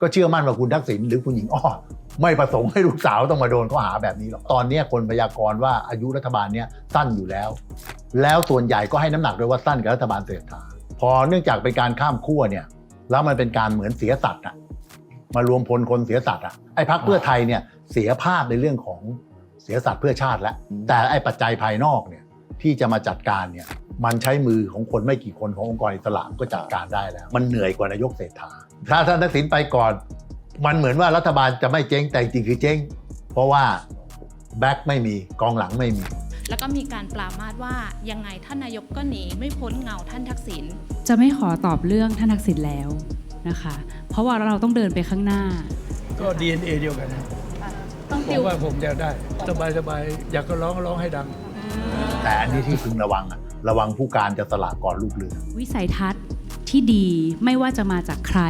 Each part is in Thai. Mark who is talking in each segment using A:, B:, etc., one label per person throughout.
A: ก็เชื่อมั่นว่าคุณทักษิณหรือคุณหญิงอ้อไม่ประสงค์ให้ลูกสาวต้องมาโดนข้อหาแบบนี้หรอก ตอนนี้คนพยากรณ์ว่าอายุรัฐบาลเนี้ยสั้นอยู่แล้ว แล้วส่วนใหญ่ก็ให้น้ำหนักด้วยว่าสั้นกับรัฐบาลเศรษฐาพอเนื่องจากเป็นการข้ามขั้วเนี่ย แล้วมันเป็นการเหมือนเสียสัตว์อะมารวมพลคนเสียสัตว์อะไอ้พักเพื่อไทยเนี่ยเสียภาพในเรื่องของเสียสัตว์เพื่อชาติแล้วแต่ไอ้ปัจจัยภายนอกเนี่ยที่จะมาจัดการเนี่ยมันใช้มือของคนไม่กี่คนขององค์กรอิสระก็จัดการได้แล้ว มันเหนื่อยกว่านายกเศรษฐา ถ้าท่านทักษิณไปก่อน มันเหมือนว่ารัฐบาลจะไม่เจ๊งแต่จริงๆคือเจ๊ง เพราะว่าแบ็คไม่มีกองหลังไม่มี
B: แล้วก็มีการปรามาสว่ายังไงท่านนายกก็หนีไม่พ้นเงาท่านทักษิณ
C: จะไม่ขอตอบเรื่องท่านทักษิณแล้วนะคะ เพราะว่าเราต้องเดินไปข้างหน้า
D: ก็ DNA เดียวกันนะ
B: ต้อง
D: ผ
B: ติ
D: ม
B: ว
D: ว่าผมจะได้ สบายสบายๆอยากก็ร้องก็ร้องให้ดัง
A: แต่อันนี้ที่พึงระวังอะระวังผู้การจะสละก่อนลูกเรือ
C: วิสัยทัศน์ ที่ดีไม่ว่าจะมาจากใคร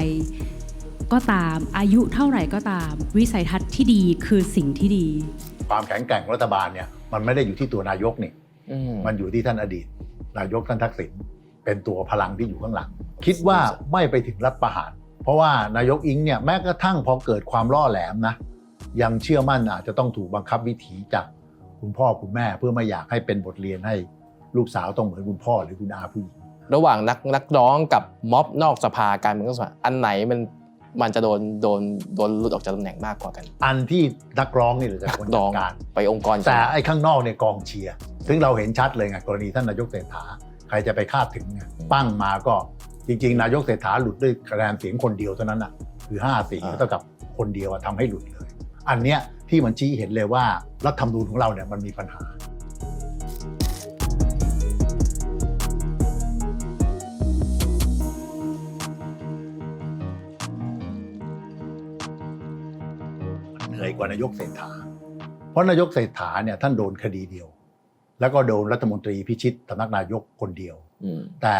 C: ก็ตามอายุเท่าไหร่ก็ตาม วิสัยทัศน์ที่ดีคือสิ่งที่ดี
A: ความแข็งแกร่งของรัฐบาลเนี่ยมันไม่ได้อยู่ที่ตัวนายกนี่
E: อืม
A: มันอยู่ที่ท่านอดีต นายกท่านทักษิณเป็นตัวพลังที่อยู่ข้างหลัง คิดว่าไม่ไปถึงรัฐประหาร เพราะว่านายกอิงเนี่ยแม้กระทั่งพอเกิดความล่อแหลมนะยังเชื่อมั่นอาจจะต้องถูกบังคับวิถีจากคุณพ่อคุณแม่เพื่อไม่อยากให้เป็นบทเรียนให้ลูกสาวต้องเหมือนคุณพ่อหรือคุณอาผู้หญิง
E: ระหว่างนักนักร้องกับม็อบนอกสภาการเมืองนอกสภาอันไหนมันมันจะโดนโดนโดนหลุดออกจากตำแหน่งมากกว่ากัน
A: อันที่นักร้องนี่แหละจะควร
E: ร้
A: จั
E: อ
A: ด
E: ง
A: การ
E: ไปองค์กร
A: แต่ไอ้ข้างนอกเนี่ยกองเชียร์ซึ่งเราเห็นชัดเลยไงกรณีท่านนายกเศรษฐาใครจะไปคาดถึงไงปั้งมาก็จริง ๆ นายกเศรษฐาหลุดด้วยคะแนนเสียงคนเดียวเท่านั้นอะคือ5เสียงเท่ากับคนเดียวอะทำให้หลุดเลย อันเนี้ยที่มันชี้เห็นเลยว่ารัฐธรรมนูญของเราเนี่ยมันมีปัญหา เหนื่อยกว่านายกเศรษฐา เพราะนายกเศรษฐาเนี่ยท่านโดนคดีเดียว แล้วก็โดนรัฐมนตรีพิชิตสำนักนายกคนเดียว
E: อืม
A: แต่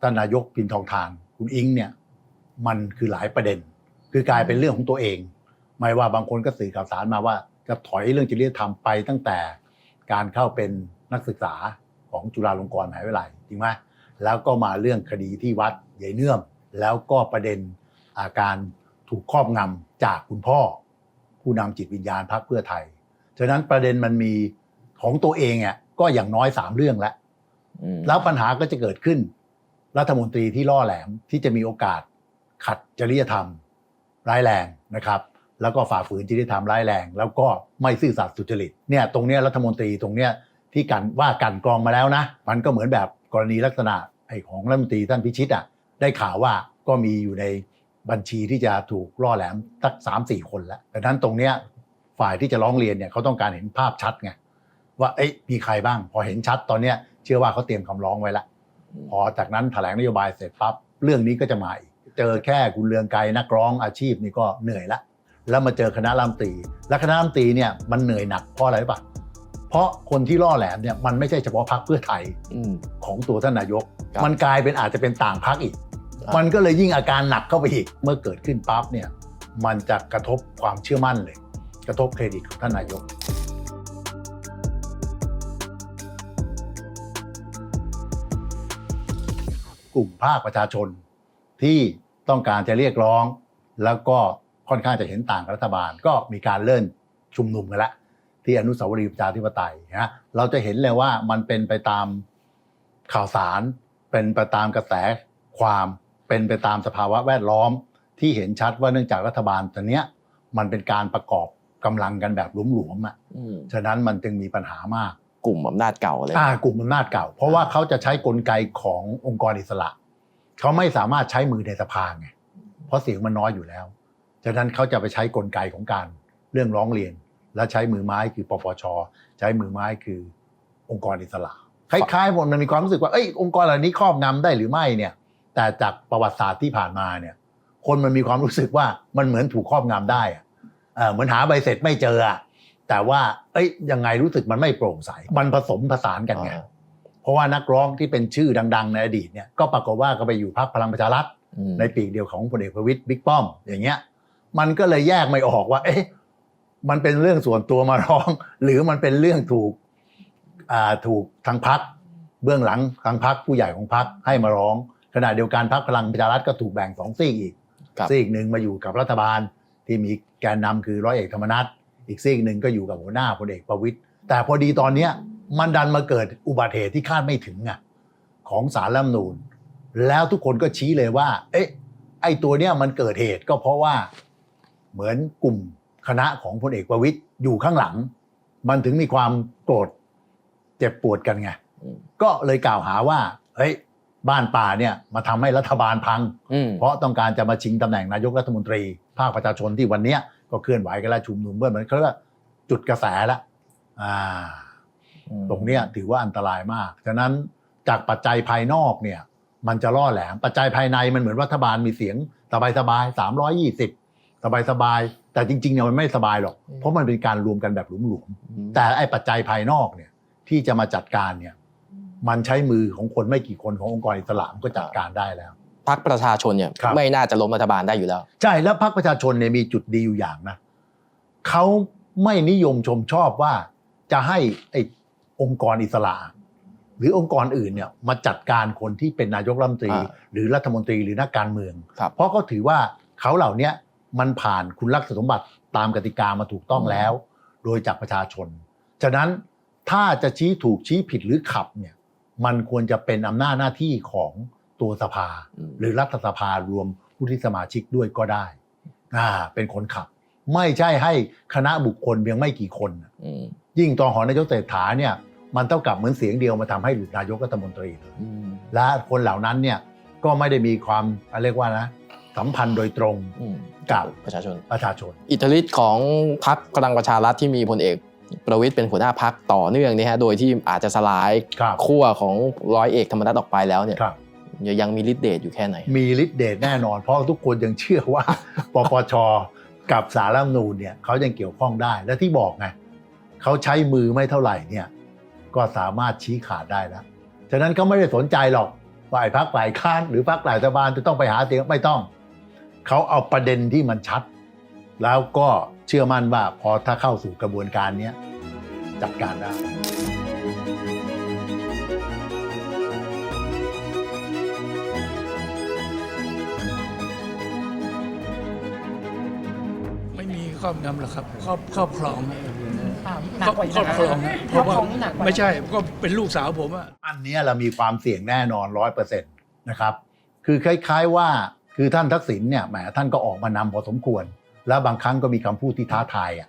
A: ท่านนายกปินทองทานคุณอิงเนี่ยมันคือหลายประเด็น คือกลายเป็นเรื่องของตัวเอง ไม่ว่าบางคนก็สื่อข่าวสารมาว่าจะถอยเรื่องจริยธรรมไปตั้งแต่การเข้าเป็นนักศึกษาของจุฬาลงกรณ์มหาวิทยาลัยจริงไหมแล้วก็มาเรื่องคดีที่วัดใหญ่เนื่อม แล้วก็ประเด็นอาการถูกครอบงำจากคุณพ่อ ผู้นำจิตวิญญาณพรรคเพื่อไทย ฉะนั้นประเด็นมันมีของตัวเองอะก็อย่างน้อยสามเรื่องแล้ว
E: อืม
A: แล้วปัญหาก็จะเกิดขึ้น รัฐมนตรีที่ล่อแหลมที่จะมีโอกาสขัดจริยธรรม ร้ายแรงนะครับ แล้วก็ฝ่าฝืนจริยธรรมร้ายแรง แล้วก็ไม่ซื่อสัตย์สุจริตเนี่ยตรงเนี้ยรัฐมนตรีตรงเนี้ยที่กันว่ากันกรองมาแล้วนะ มันก็เหมือนแบบกรณีลักษณะไอ้ของรัฐมนตรีท่านพิชิตอะได้ข่าวว่าก็มีอยู่ใน บัญชีที่จะถูกล่อแหลมสักสามสี่คนแล้วดังนั้นตรงเนี้ยฝ่ายที่จะร้องเรียนเนี่ยเขาต้องการเห็นภาพชัดไงว่าเอ้ยมีใครบ้าง พอเห็นชัดตอนเนี้ยเชื่อว่าเขาเตรียมคำร้องไว้แล้วพอจากนั้นแถลงนโยบายเสร็จปั๊บเรื่องนี้ก็จะมาอีกเจอแค่คุณเรืองไกรนักร้องอาชีพนี่ก็เหนื่อยละ แล้วมาเจอคณะรัฐมนตรี และคณะรัฐมนตรีเนี่ยมันเหนื่อยหนักเพราะอะไรรู้ปะเพราะคนที่ล่อแหลมเนี่ยมันไม่ใช่เฉพาะพรรคเพื่อไทย
E: อืม
A: ของตัวท่านนายก
E: ครับ
A: มันกลายเป็นอาจจะเป็นต่างพรรคอีก
E: ครับ
A: มันก็เลยยิ่งอาการหนักเข้าไปอีก เมื่อเกิดขึ้นปั๊บเนี่ย มันจะกระทบความเชื่อมั่นเลย กระทบเครดิตของท่านนายก กลุ่มภาคประชาชนที่ต้องการจะเรียกร้อง แล้วก็ค่อนข้างจะเห็นต่างรัฐบาล ก็มีการเลื่อนชุมนุมกันละที่อนุสาวรีย์ประชาธิปไตยนะเราจะเห็นเลยว่ามันเป็นไปตามข่าวสารเป็นไปตามกระแสความ เป็นไปตามสภาวะแวดล้อมที่เห็นชัดว่าเนื่องจากรัฐบาลตัวเนี้ยมันเป็นการประกอบกำลังกันแบบหลวมๆอะ
E: อืม
A: ฉะนั้นมันจึงมีปัญหามาก
E: กลุ่มอำนาจเก่าเลย
A: อ่ากลุ่มอำนาจเก่า เพราะว่าเขาจะใช้กลไกขององค์กรอิสระ เขาไม่สามารถใช้มือในสภาไงเพราะเสียงมันน้อยอยู่แล้ว ฉะนั้นเขาจะไปใช้กลไกของการเรื่องร้องเรียน และใช้มือไม้คือปปช ใช้มือไม้คือองค์กรอิสระคล้ายๆผมมันมีความรู้สึกว่าเอ้ยองค์กรเหล่านี้ครอบงำได้หรือไม่เนี่ย แต่จากประวัติศาสตร์ที่ผ่านมาเนี่ย คนมันมีความรู้สึกว่ามันเหมือนถูกครอบงำได้อะเอ่อเหมือนหาใบเสร็จไม่เจออะแต่ว่าเอ้ยยังไงรู้สึกมันไม่โปร่งใส มันผสมผสานกันไง
E: อ่า
A: เพราะว่านักร้องที่เป็นชื่อดัง ๆ ในอดีตเนี่ยก็ปรากฏว่าก็ไปอยู่พรรคพลังประชารัฐ
E: อืม
A: ในปีกเดียวของพลเอกประวิตยบิ๊กป้อม อย่างเงี้ย มันก็เลยแยกไม่ออกว่า เอ๊ะมันเป็นเรื่องส่วนตัวมาร้อง หรือมันเป็นเรื่องถูกอ่าถูกทางพักเบื้องหลังทางพักผู้ใหญ่ของพักให้มาร้อง ขณะเดียวกันพักพลังประชารัฐก็ถูกแบ่งสองซีกอีก
E: ครับ
A: ซีกหนึ่งมาอยู่กับรัฐบาลที่มีแกนนำคือร้อยเอกธรรมนัฐอีกซีกหนึ่งก็อยู่กับหัวหน้าพลเอกประวิตยแต่พอดีตอนเนี้ยมันดันมาเกิดอุบัติเหตุที่คาดไม่ถึงอะของสารรัฐธรรมนูญแล้วทุกคนก็ชี้เลยว่า เอ๊ะไอ้ตัวเนี้ยมันเกิดเหตุก็เพราะว่าเหมือนกลุ่มคณะของพลเอกประวิตยอยู่ข้างหลัง มันถึงมีความโกรธเจ็บปวดกันไง
E: อืม
A: ก็เลยกล่าวหาว่าเฮ้ย บ้านป่าเนี่ยมาทำให้รัฐบาลพัง
E: อืม
A: เพราะต้องการจะมาชิงตำแหน่งนายกรัฐมนตรี ภาคประชาชนที่วันเนี้ยก็เคลื่อนไหวกันแล้วชุมนุมเมื่อมันเขาเรียกว่าจุดกระแสละอ่าตรงเนี้ยถือว่าอันตรายมากฉะนั้นจากปัจจัยภายนอกเนี่ย มันจะล่อแหลมปัจจัยภายในมันเหมือนรัฐบาลมีเสียงสบายสบายสามร้อยยี่สิบสบายสบายๆแต่จริงๆเนี่ยมันไม่สบายหรอก
E: อืม
A: เพราะมันเป็นการรวมกันแบบหลวมๆแต่ไอ้ปัจจัยภายนอกเนี่ยที่จะมาจัดการเนี่ย มันใช้มือของคนไม่กี่คนขององค์กรอิสระมันก็จัดการได้แล้ว
E: พรรคประชาชนเนี่ย
A: ครับ
E: ไม่น่าจะล้มรัฐบาลได้อยู่แล้ว
A: ใช่แล้วพรรคประชาชนเนี่ยมีจุดดีอยู่อย่างนะเขาไม่นิยมชมชอบว่าจะให้ไอ้องค์กรอิสระหรือองค์กรอื่นเนี่ยมาจัดการคนที่เป็นนายกรัฐมนตรี
E: อ่า
A: หรือรัฐมนตรีหรือนักการเมือง
E: ครับ
A: เพราะเขาถือว่าเขาเหล่าเนี้ยมันผ่านคุณลักษณะสมบัติตามกติกามาถูกต้องแล้ว โดยจากประชาชน ฉะนั้นถ้าจะชี้ถูกชี้ผิดหรือขับเนี่ย มันควรจะเป็นอำนาจหน้าที่ของตัวสภา
E: อืม
A: หรือรัฐสภารวมผู้ที่สมาชิกด้วยก็ได้อ่าเป็นคนขับ ไม่ใช่ให้คณะบุคคลเพียงไม่กี่คนน่ะ
E: อืม
A: ยิ่งตอนหอนายกเศรษฐาเนี่ยมันเท่ากับเหมือนเสียงเดียวมาทำให้หลุดนายกรัฐมนตรีเลย
E: อืม
A: และคนเหล่านั้นเนี่ยก็ไม่ได้มีความเรียกว่านะสัมพันธ์โดยตรง
E: อืม
A: กับ
E: ประชาชน
A: ประชาชน
E: อิทธิฤทธิ์ของพรรคพลังประชารัฐที่มีพลเอก ประวิตยเป็นหัวหน้าพรรคต่อเนื่องนี่ฮะโดยที่อาจจะสลาย
A: ครับ
E: ขั้วของร้อยเอกธรรมนัฐออกไปแล้วเนี่ย
A: ครับ
E: ยังมีฤทธิ์เดชอยู่แค่ไหน
A: มีฤทธิ์เดชแน่นอน เพราะทุกคนยังเชื่อว่าปปชกับสารรัฐธรรมนูญเนี่ยเขายังเกี่ยวข้องได้และที่บอกไงเขาใช้มือไม่เท่าไหร่เนี่ยก็สามารถชี้ขาดได้แล้วฉะนั้นเขาไม่ได้สนใจหรอกว่าไอ้พักฝ่ายค้านหรือพักฝ่ายรัฐบาลจะต้องไปหาเสียงไม่ต้อง เขาเอาประเด็นที่มันชัด แล้วก็เชื่อมั่นว่าพอถ้าเข้าสู่กระบวนการเนี้ยจัดการได้
D: ไม่มีครอบงำหรอกครับครอบครอบครอง
F: อ่าหนักกว่าอีก
D: ครอบ
F: นะ
D: ครองนะเพ
F: ครอบ
D: ราะว่า
F: ครองนี่หนักกว่า
D: ไม่ใช่ก็เป็นลูกสาวผมอะ
A: อันเนี้ยเรามีความเสี่ยงแน่นอนร้อยเปอร์เซ็นต์นะครับ คือคล้าย ๆว่าคือท่านทักษิณเนี่ยแหมท่านก็ออกมานำพอสมควร แล้วบางครั้งก็มีคำพูดที่ท้าทายอะ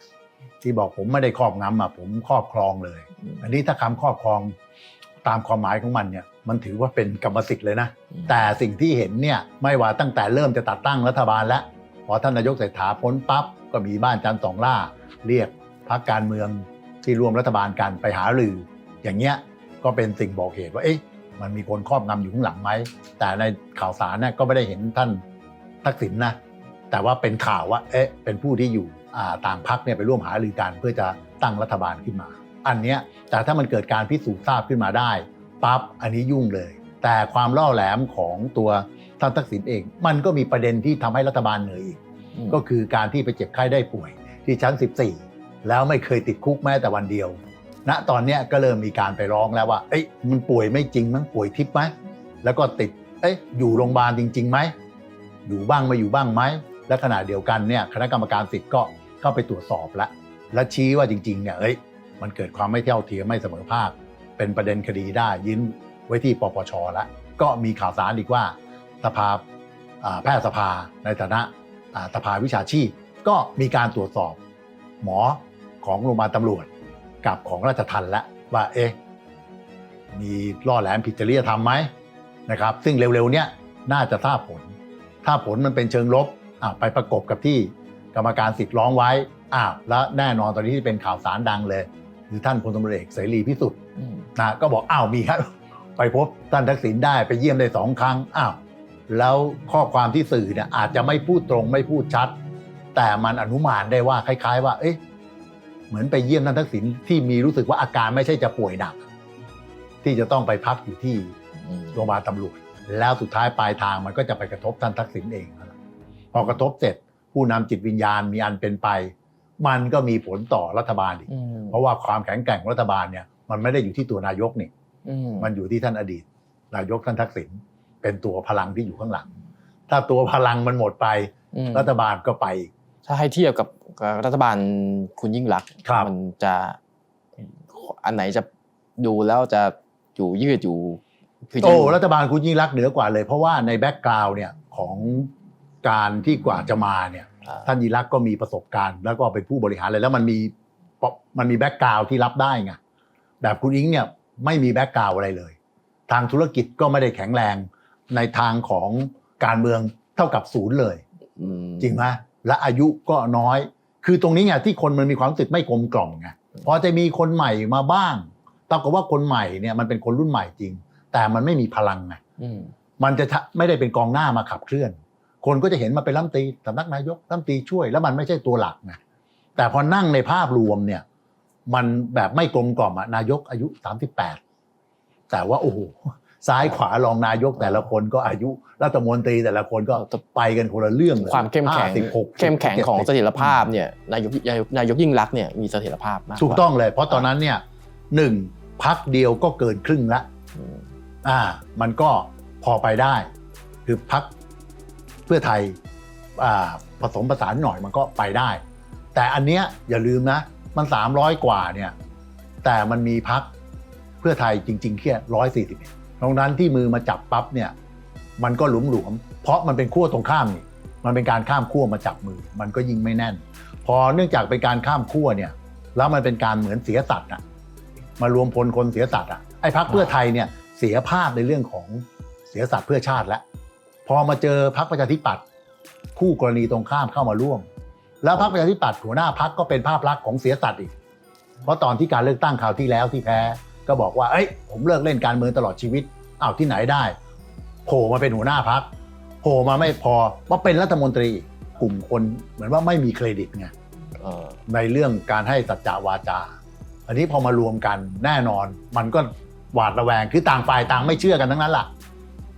A: ที่บอกผมไม่ได้ครอบงำอะผมครอบครองเลย
E: อืม
A: อันนี้ถ้าคำครอบครองตามความหมายของมันเนี่ยมันถือว่าเป็นกรรมสิทธิ์เลยนะ
E: อืม
A: แต่สิ่งที่เห็นเนี่ยไม่ว่าตั้งแต่เริ่มจะตัดตั้งรัฐบาลแล้วพอท่านนายกเศรษฐาพ้นปั๊บก็มีบ้านจันทร์สองล่า เรียกพรรคการเมืองที่ร่วมรัฐบาลกันไปหารือ อย่างเงี้ยก็เป็นสิ่งบอกเหตุว่าเอ๊ะมันมีคนครอบงำอยู่ข้างหลังไหมแต่ในข่าวสารเนี่ยก็ไม่ได้เห็นท่านทักษิณนะ แต่ว่าเป็นข่าวว่าเอ๊ะเป็นผู้ที่อยู่อ่าต่างพักเนี่ยไปร่วมหารือกันเพื่อจะตั้งรัฐบาลขึ้นมา อันเนี้ยแต่ถ้ามันเกิดการพิสูจน์ทราบขึ้นมาได้ปั๊บอันนี้ยุ่งเลย แต่ความล่อแหลมของตัวท่านทักษิณเอง มันก็มีประเด็นที่ทำให้รัฐบาลเหนื่อยอีก
E: อืม
A: ก็คือการที่ไปเจ็บไข้ได้ป่วยที่ชั้น 14 แล้วไม่เคยติดคุกแม้แต่วันเดียวณตอนเนี้ยก็เริ่มมีการไปร้องแล้วว่า เอ้ยมันป่วยไม่จริงมั้งป่วยทิพย์ไหมแล้วก็ติด เอ้ยอยู่โรงพยาบาลจริงๆไหมอยู่บ้างไม่อยู่บ้างไหม และขณะเดียวกันเนี่ยคณะกรรมการสิทธิ์ก็เข้าไปตรวจสอบแล้วและชี้ว่าจริงๆเนี่ยเอ้ยมันเกิดความไม่เท่าเทียมไม่เสมอภาค เป็นประเด็นคดีได้ยื่นไว้ที่ปปชแล้วก็มีข่าวสารอีกว่าสภาแพทยสภาในฐานะสภาวิชาชีพ ก็มีการตรวจสอบหมอของโรงพยาบาลตำรวจกับของราชทัณฑ์แล้วว่าเอ๊ะมีล่อแหลมผิดจริยธรรมไหมนะครับ ซึ่งเร็วๆเนี้ยน่าจะทราบผล ถ้าผลมันเป็นเชิงลบ อ้าวไปประกบกับที่กรรมการสิทธิ์ร้องไว้อ้าวแล้วแน่นอนตอนนี้ที่เป็นข่าวสารดังเลย คือท่านพลตำรวจเอกเสรีพิสุทธิ์
E: อืม
A: นะก็บอกอ้าวมีครับ ไปพบท่านทักษิณได้ไปเยี่ยมได้สองครั้งอ้าวแล้วข้อความที่สื่อเนี่ยอาจจะไม่พูดตรงไม่พูดชัด แต่มันอนุมานได้ว่าคล้าย ๆ ว่า เอ๊ะเหมือนไปเยี่ยมท่านทักษิณที่มีรู้สึกว่าอาการไม่ใช่จะป่วยหนัก ที่จะต้องไปพักอยู่ที่
E: อืม
A: โรงพยาบาลตำรวจ แล้วสุดท้ายปลายทางมันก็จะไปกระทบท่านทักษิณเองนั่นแหละ พอกระทบเสร็จ ผู้นำจิตวิญญาณมีอันเป็นไป มันก็มีผลต่อรัฐบาลอีก
E: อืม
A: เพราะว่าความแข็งแกร่งของรัฐบาลเนี่ยมันไม่ได้อยู่ที่ตัวนายกนี่
E: อืม
A: มันอยู่ที่ท่านอดีต นายกท่านทักษิณเป็นตัวพลังที่อยู่ข้างหลัง ถ้าตัวพลังมันหมดไป
E: อืม
A: รัฐบาลก็ไปอีก
E: ถ้าให้เทียบกับกับรัฐบาลคุณยิ่งรักษณ์
A: ครับ
E: มันจะอันไหนจะดูแล้วจะอยู่ยืดอยู่คือจะ
A: โอ้
E: ยู่
A: รัฐบาลคุณยิ่งรักษณ์เหนือกว่าเลย เพราะว่าในแบ็กกราวน์เนี่ยของ การที่กว่าจะมาเนี่ย
E: อ่า
A: ท่านยิ่งรักษณ์ก็มีประสบการณ์ แล้วก็เป็นผู้บริหารเลยแล้วมันมีมันมีแบ็กกราวน์ที่รับได้ไงแบบคุณอิงเนี่ยไม่มีแบ็กกราวน์อะไรเลย ทางธุรกิจก็ไม่ได้แข็งแรงในทางของการเมืองเท่ากับศูนย์เลย
E: อืม
A: จริงไหมและอายุก็น้อย คือตรงนี้ไงที่คนมันมีความรู้สึกไม่กลมกล่อมไงพอจะมีคนใหม่มาบ้างปรากฏว่าคนใหม่เนี่ยมันเป็นคนรุ่นใหม่จริง แต่มันไม่มีพลังไง
E: อืม
A: มันจะทะไม่ได้เป็นกองหน้ามาขับเคลื่อน คนก็จะเห็นมาเป็นรัฐมนตรีสำนักนายกรัฐมนตรีช่วย แล้วมันไม่ใช่ตัวหลักไงแต่พอนั่งในภาพรวมเนี่ย มันแบบไม่กลมกล่อมอะนายกอายุ 38 แต่ว่าโอ้โหซ้ายขวารองนายกแต่ละคนก็อายุรัฐมนตรีแต่ละคนก็ไปกันคนละเรื่องเลย
E: ความเข้มแข็ง
A: 56
E: เข้มแข็งของเส
A: 70
E: ถียรภาพเนี่ยนายกนายกนายกยิ่งรักษณ์เนี่ยมีเสถียรภาพมาก
A: ถูกต้องเลย เพราะตอนนั้นเนี่ยหนึ่งพักเดียวก็เกินครึ่งละ
E: อืม
A: อ่า มันก็พอไปได้ คือพักเพื่อไทยผสมผสานหน่อยมันก็ไปได้ แต่อันเนี้ยอย่าลืมนะ มัน 300 กว่าเนี่ยแต่มันมีพักเพื่อไทยจริง ๆแค่ร้อยสี่สิบเอ็ดตรงนั้นที่มือมาจับปั๊บเนี่ยมันก็หลุมหลวมๆเพราะมันเป็นขั้วตรงข้ามนี่มันเป็นการข้ามขั้วมาจับมือ มันก็ยิ่งไม่แน่น พอเนื่องจากเป็นการข้ามขั้วเนี่ยแล้วมันเป็นการเหมือนเสียสัตว์อะมารวมพลคนเสียสัตว์อะไอ้พักเพื่อไทยเนี่ยเสียภาพในเรื่องของเสียสัตว์เพื่อชาติแล้ว อมาเจอพักประชาธิปัตย์คู่กรณีตรงข้ามเข้ามาร่วม แล้วพักประชาธิปัตย์หัวหน้าพักก็เป็นภาพลักษณ์ของเสียสัตว์อีก เพราะตอนที่การเลือกตั้งคราวที่แล้วที่แพ้ก็บอกว่าเอ้ยผมเลิกเล่นการเมืองตลอดชีวิตอ้าวที่ไหนได้โผล่มาเป็นหัวหน้าพักโผล่มาไม่พอมาเป็นรัฐมนตรีกลุ่มคนเหมือนว่าไม่มีเครดิตไงในเรื่องการให้สัจจะวาจา อันนี้พอมารวมกันแน่นอน มันก็หวาดระแวงคือต่างฝ่ายต่างไม่เชื่อกันทั้งนั้นล่ะ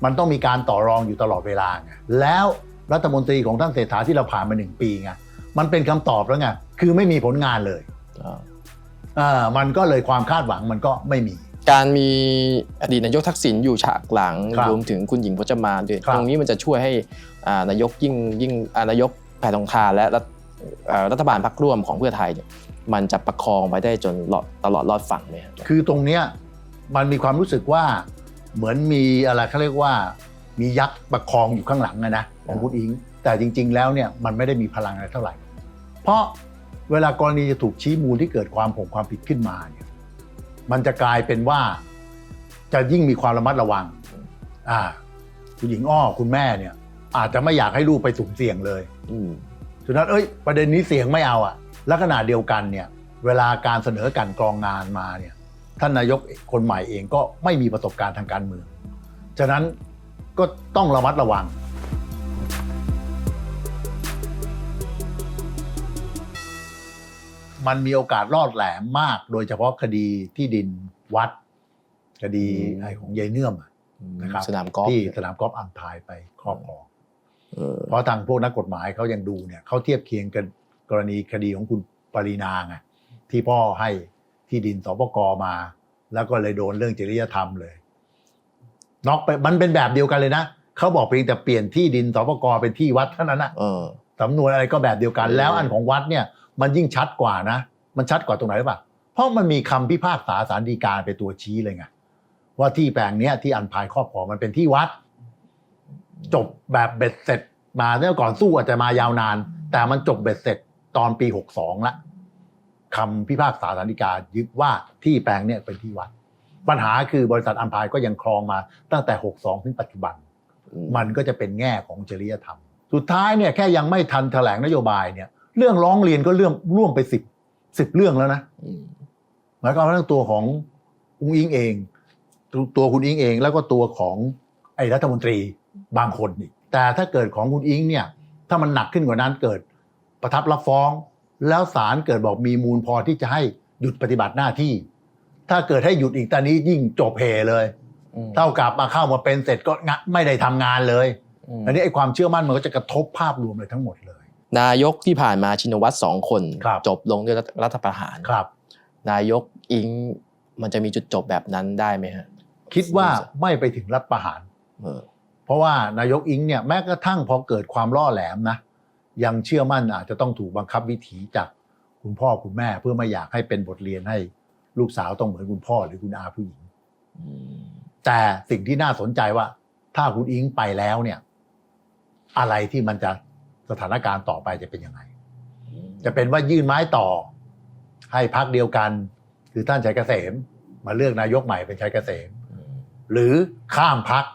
A: มันต้องมีการต่อรองอยู่ตลอดเวลาไงแล้วรัฐมนตรีของท่านเศรษฐาที่เราผ่านมาหนึ่งปีไงมันเป็นคำตอบแล้วไงคือไม่มีผลงานเลย
E: เออ
A: อ่ามันก็เลยความคาดหวังมันก็ไม่มี
E: การมีอดีตนายกทักษิณอยู่ฉากหลัง
A: ครับ
E: รวมถึงคุณหญิงพจมานด้วย
A: ครับ
E: ตรงนี้มันจะช่วยให้อ่านายกยิ่งยิ่งอ่านายกแพทองทานและรัฐอ่ารัฐบาลพรรคร่วมของเพื่อไทยเนี่ยมันจะประคองไปได้จนรอดตลอดรอดฝั่งไหมครับ
A: คือตรงเนี้ยมันมีความรู้สึกว่า เหมือนมีอะไรเขาเรียกว่า มียักษ์ประคองอยู่ข้างหลังนะนะของคุณอิง แต่จริง ๆ แล้วเนี่ยมันไม่ได้มีพลังอะไรเท่าไหร่ เพราะเวลากรณีจะถูกชี้มูลที่เกิดความผงความผิดขึ้นมาเนี่ยมันจะกลายเป็นว่าจะยิ่งมีความระมัดระวัง อ่า คุณหญิงอ้อคุณแม่เนี่ย อาจจะไม่อยากให้ลูกไปสุ่มเสี่ยงเลย
E: อืม
A: ฉะนั้นเอ้ย ประเด็นนี้เสียงไม่เอาอะและขณะเดียวกันเนี่ย เวลาการเสนอการกรองงานมาเนี่ย ท่านนายกคนใหม่เองก็ไม่มีประสบการณ์ทางการเมือง ฉะนั้นก็ต้องระมัดระวัง มันมีโอกาสรอดแหลมมาก โดยเฉพาะคดีที่ดินวัด คดี
E: อืม
A: ไอ้ของยายเนื่อมอะนะครับ
E: สนามกอล์ฟ
A: ที่สนามกอล์ฟอัมพายไปครอบครอง
E: เออ
A: เพราะทางพวกนักกฎหมายเขายังดูเนี่ยเขาเทียบเคียงกันกรณีคดีของคุณปรินาไงที่พ่อให้ ที่ดินสปกมา แล้วก็เลยโดนเรื่องจริยธรรมเลยน็อกไปมันเป็นแบบเดียวกันเลยนะเขาบอกเพียงแต่เปลี่ยนที่ดินสปกเป็นที่วัดเท่านั้นนะ
E: เออ
A: สำนวนอะไรก็แบบเดียวกัน
E: เออ
A: แล้วอันของวัดเนี่ย มันยิ่งชัดกว่านะ มันชัดกว่าตรงไหนหรือเปล่าเพราะมันมีคำพิพากษาสารดีกาเป็นตัวชี้เลยไงว่าที่แปลงเนี้ยที่อันพายครอบครองมันเป็นที่วัด จบแบบเบ็ดเสร็จมาเมื่อก่อนสู้อาจจะมายาวนาน แต่มันจบเบ็ดเสร็จตอนปี62ละ คำพิพากษาสารดีกายึดว่าที่แปลงเนี่ยเป็นที่วัด ปัญหาคือบริษัทอัมพายก็ยังครองมาตั้งแต่ 62 ถึงปัจจุบัน มันก็จะเป็นแง่ของจริยธรรม สุดท้ายเนี่ยแค่ยังไม่ทันแถลงนโยบายเนี่ย เรื่องร้องเรียนก็เรื่องร่วมไปสิบสิบเรื่องแล้วนะ
E: อืม
A: หมายความว่าทั้งตัวของอุ้งอิงเองตัวตัวคุณอิงเอง แล้วก็ตัวของไอ้รัฐมนตรีบางคนอีกแต่ถ้าเกิดของคุณอิงเนี่ย ถ้ามันหนักขึ้นกว่านั้นเกิดประทับรับฟ้อง แล้วศาลเกิดบอกมีมูลพอที่จะให้หยุดปฏิบัติหน้าที่ ถ้าเกิดให้หยุดอีกตอนนี้ยิ่งจบเพเลย
E: อืม
A: เท่ากับมาเข้ามาเป็นเสร็จก็งะไม่ได้ทำงานเลย
E: ม
A: อันนี้ไอ้ความเชื่อมั่นมันก็จะกระทบภาพรวมเลยทั้งหมดเลย
E: นายกที่ผ่านมาชินวัตรสองคน
A: ครับ
E: จบลงด้วยรัฐรัฐประหาร
A: ครับ
E: นายกอิงมันจะมีจุดจบแบบนั้นได้ไหมฮะ
A: คิดว่าไม่ไปถึงรัฐประหาร
E: เออ
A: เพราะว่านายกอิงเนี่ยแม้กระทั่งพอเกิดความล่อแหลมนะ ยังเชื่อมั่นอาจจะต้องถูกบังคับวิถีจากคุณพ่อคุณแม่ เพื่อไม่อยากให้เป็นบทเรียนให้ลูกสาวต้องเหมือนคุณพ่อหรือคุณอาผู้หญิง
E: อืม
A: แต่สิ่งที่น่าสนใจว่า ถ้าคุณอิงไปแล้วเนี่ย อะไรที่มันจะสถานการณ์ต่อไปจะเป็นยังไง จะเป็นว่ายื่นไม้ต่อ ให้พักเดียวกัน คือท่านชัยเกษม มาเลือกนายกใหม่เป็นชัยเกษม หรือข้ามพัก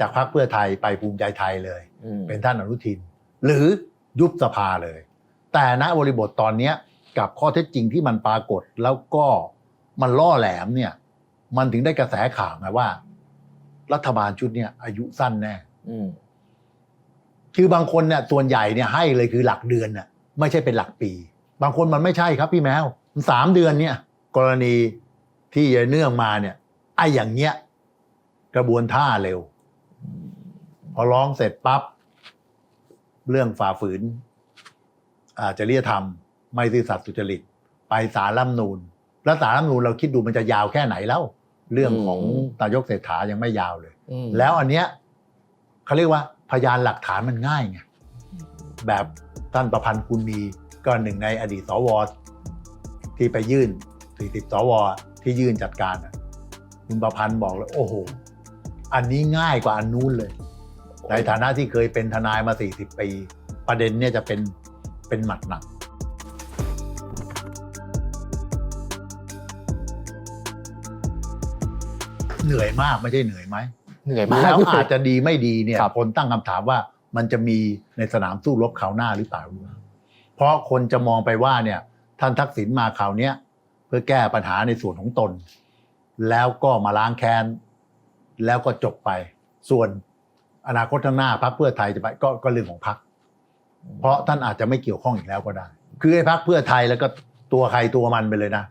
A: จากพักเพื่อไทยไปภูมิใจไทยเลย
E: อืม
A: เป็นท่านอนุทิน หรือ ยุบสภาเลย แต่ณบริบทตอนเนี้ยกับข้อเท็จจริงที่มันปรากฏแล้วก็มันล่อแหลมเนี่ย มันถึงได้กระแสข่าวไงว่า รัฐบาลชุดเนี่ยอายุสั้นแน่
E: อืม
A: คือบางคนเนี่ยส่วนใหญ่เนี่ยให้เลยคือหลักเดือนน่ะไม่ใช่เป็นหลักปี บางคนมันไม่ใช่ครับพี่แมวสามเดือนเนี่ย กรณีที่ยายเนื่องมาเนี่ยไอ้อย่างเงี้ย กระบวนท่าเร็ว พอร้องเสร็จปั๊บ เรื่องฝ่าฝืนอาจริยธรรม ไม่ซื่อสัตย์สุจริต ไปศาลรัฐธรรมนูนแล้วศาลรัฐธรรมนูนเราคิดดูมันจะยาวแค่ไหนแล้ว เรื่องของ
E: อืม
A: นายกเศรษฐายังไม่ยาวเลย
E: อืม
A: แล้วอันเนี้ยเขาเรียกว่าพยานหลักฐานมันง่ายไงแบบท่านประพันธ์คุณมีก็หนึ่งในอดีตสวที่ไปยื่น 40 สว ที่ยื่นจัดการน่ะคุณประพันธ์บอกเลยโอ้โห อันนี้ง่ายกว่าอันนู้นเลย ในฐานะที่เคยเป็นทนายมา 40 ปี ประเด็นเนี่ยจะเป็นเป็นหมัดหนักเหนื่อยมากไม่ใช่เหนื่อยไหม
E: เหนื่อยมาก
A: แล้วอาจจะดีไม่ดีเนี่ย
E: ครับ
A: คนตั้งคำถามว่ามันจะมีในสนามสู้รบคราวหน้าหรือเปล่าเพราะคนจะมองไปว่าเนี่ย ท่านทักษิณมาคราวเนี้ยเพื่อแก้ปัญหาในส่วนของตน แล้วก็มาล้างแค้น แล้วก็จบไป ส่วน อนาคตข้างหน้าพรรคเพื่อไทยจะไปก็ก็เรื่องของพรรคเพราะท่านอาจจะไม่เกี่ยวข้องอีกแล้วก็ได้ คือไอ้พรรคเพื่อไทยแล้วก็ตัวใครตัวมันไปเลยนะ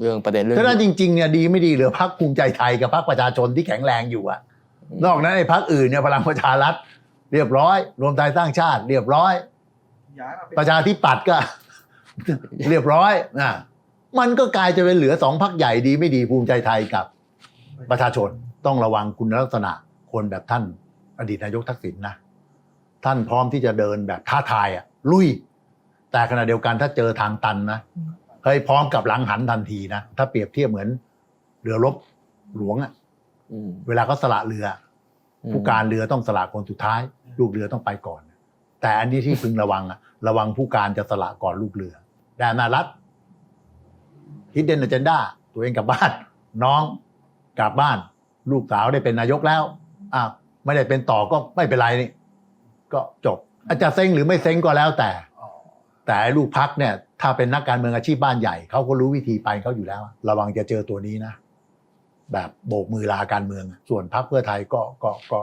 E: เรื่องประเด็นเรื่อง
A: ฉะนั้นจริงๆเนี่ยดีไม่ดีเหลือพรรคภูมิใจไทยกับพรรคประชาชนที่แข็งแรงอยู่อะนอกนั้นไอ้พรรคอื่นเนี่ยพลังประชารัฐเรียบร้อย รวมไทยสร้างชาติ เรียบร้อย ประชาธิปัตย์ก็ เรียบร้อยนะมันก็กลายจะเป็นเหลือสองพรรคใหญ่ดีไม่ดีภูมิใจไทยกับ ประชาชนต้องระวังคุณลักษณะคนแบบท่าน อดีตนายกทักษิณนะท่านพร้อมที่จะเดินแบบท้าทายอะลุย แต่ขณะเดียวกันถ้าเจอทางตันนะเฮ้ยพร้อมกับหลังหันทันทีนะถ้าเปรียบเทียบเหมือนเรือรบหลวงอะ
E: อืม
A: เวลาเขาสละเรือ ผู้การเรือต้องสละคนสุดท้าย ลูกเรือต้องไปก่อน แต่อันนี้ที่พึงระวังอะระวังผู้การจะสละก่อนลูกเรือแต่นารัฐฮิดเดน a เจนดาตัวเองกลับบ้าน น้องกลับบ้าน ลูกสาวได้เป็นนายกแล้วอ้าว ไม่ได้เป็นต่อก็ไม่เป็นไรนี่ก็จบ อาจจะเซ็งหรือไม่เซ็งก็แล้วแต่ แต่ไอ้ลูกพักเนี่ย ถ้าเป็นนักการเมืองอาชีพบ้านใหญ่เขาก็รู้วิธีไปเขาอยู่แล้ว ระวังจะเจอตัวนี้นะแบบโบกมือลาการเมืองอะส่วนพรรคเพื่อไทยก็ก็ก็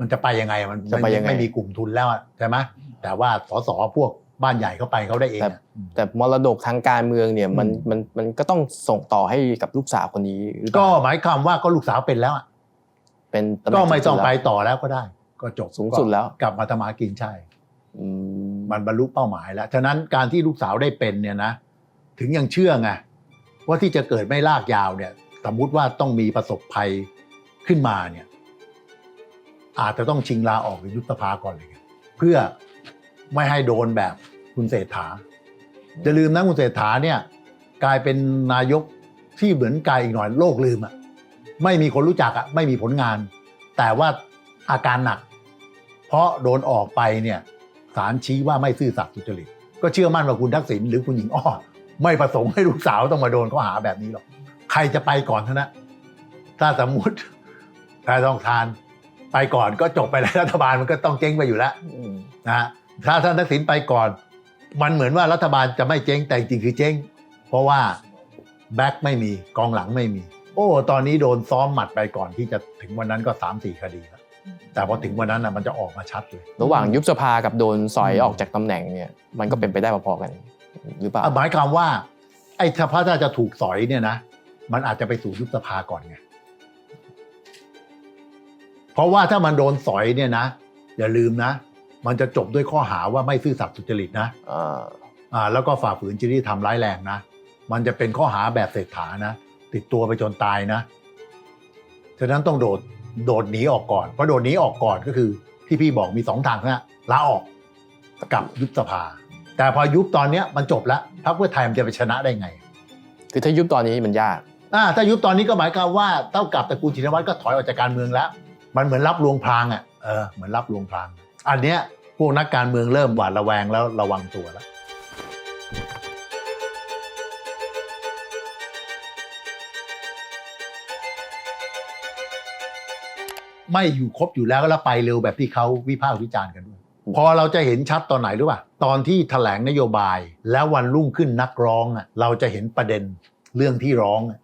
A: มันจะไปยังไงอะมัน
E: จะไปยังไง
A: ไม่มีกลุ่มทุนแล้วอะใช่ไหมแต่ว่าสสพวกบ้านใหญ่เขาไปเขาได้เองอะ
E: แต่มรดกทางการเมืองเนี่ยมัน
A: อืม
E: มันมันก็ต้องส่งต่อให้กับลูกสาวคนนี้หรือเป
A: ก็
E: ล่า
A: หมายความว่าก็ลูกสาวเป็นแล้วอะ
E: เป็นตำแหน่
A: ก็ไม่ต้อง
E: สูสุด
A: ไป
E: แล้ว
A: ต่อแล้วก็ได้ ก็จบ
E: สูงสุดแล้ว
A: กลับมาทำมาหากินใช่
E: อืม
A: มันบรรลุเป้าหมายแล้ว ฉะนั้นการที่ลูกสาวได้เป็นเนี่ยนะ ถึงยังเชื่อไงว่าที่จะเกิดไม่ลากยาวเนี่ย สมมุติว่าต้องมีประสบภัยขึ้นมาเนี่ย อาจจะต้องชิงลาออกหรือยุบสภาก่อนเลยไงเพื่อไม่ให้โดนแบบคุณเศรษฐาจะลืมนะคุณเศรษฐาเนี่ย กลายเป็นนายกที่เหมือนกายอีกหน่อยโลกลืมอะ ไม่มีคนรู้จักอะไม่มีผลงาน แต่ว่าอาการหนัก เพราะโดนออกไปเนี่ยศาลชี้ว่าไม่ซื่อสัตย์สุจริต ก็เชื่อมั่นว่าคุณทักษิณหรือคุณหญิงอ้อไม่ประสงค์ให้ลูกสาวต้องมาโดนข้อหาแบบนี้หรอก ใครจะไปก่อนเท่านั้นถ้าสมมุติแพทองทานไปก่อนก็จบไปแล้วรัฐบาลมันก็ต้องเจ๊งไปอยู่แล้วนะฮะถ้าท่านทักษิณไปก่อน มันเหมือนว่ารัฐบาลจะไม่เจ๊งแต่จริงคือเจ๊ง เพราะว่าแบ็คไม่มีกองหลังไม่มี อ้ตอนนี้โดนซ้อมหมัดไปก่อนที่จะถึงวันนั้นก็สามสี่คดีแล้วแต่พอถึงวันนั้นนะมันจะออกมาชัดเลย
E: ระหว่างยุบสภากับโดนสอย
A: อืม
E: ออกจากตำแหน่งเนี่ยมันก็เป็นไปได้พอๆกัน หรือเปล่า
A: อะหมายความว่า ไอ้ถ้าพระถ้าจะถูกสอยเนี่ยนะมันอาจจะไปสู่ยุบสภาก่อนไงเพราะว่าถ้ามันโดนสอยเนี่ยนะอย่าลืมนะ มันจะจบด้วยข้อหาว่าไม่ซื่อสัตย์สุจริตนะ
E: อ่า
A: อ่าแล้วก็ฝ่าฝืนจริยธรรมร้ายแรงนะมันจะเป็นข้อหาแบบเศรษฐานะ ติดตัวไปจนตายนะฉะนั้นต้องโดดโดดหนีออกก่อนเพราะโดดหนีออกก่อนก็คือที่พี่บอกมีสองทางนะลาออกกับยุบสภา แต่พอยุบตอนเนี้ยมันจบแล้วพรรคเพื่อไทยมันจะไปชนะได้ไง
E: คือถ้ายุบตอนนี้มันยาก
A: อ่าถ้ายุบตอนนี้ก็หมายความว่าเท่ากับตระกูลชินวัตรก็ถอยออกจากการเมืองแล้ว มันเหมือนรับลวงพรางอะเออเหมือนรับลวงพราง อันเนี้ยพวกนักการเมืองเริ่มหวาดระแวงแล้วระวังตัวแล้ว ไม่อยู่ครบอยู่แล้วแล้วไปเร็วแบบที่เขาวิพากษ์วิจารณ์กันด้วย พอเราจะเห็นชัดตอนไหนรู้ป่ะตอนที่แถลงนโยบายแล้ววันรุ่งขึ้นนักร้องอะเราจะเห็นประเด็นเรื่องที่ร้องอะ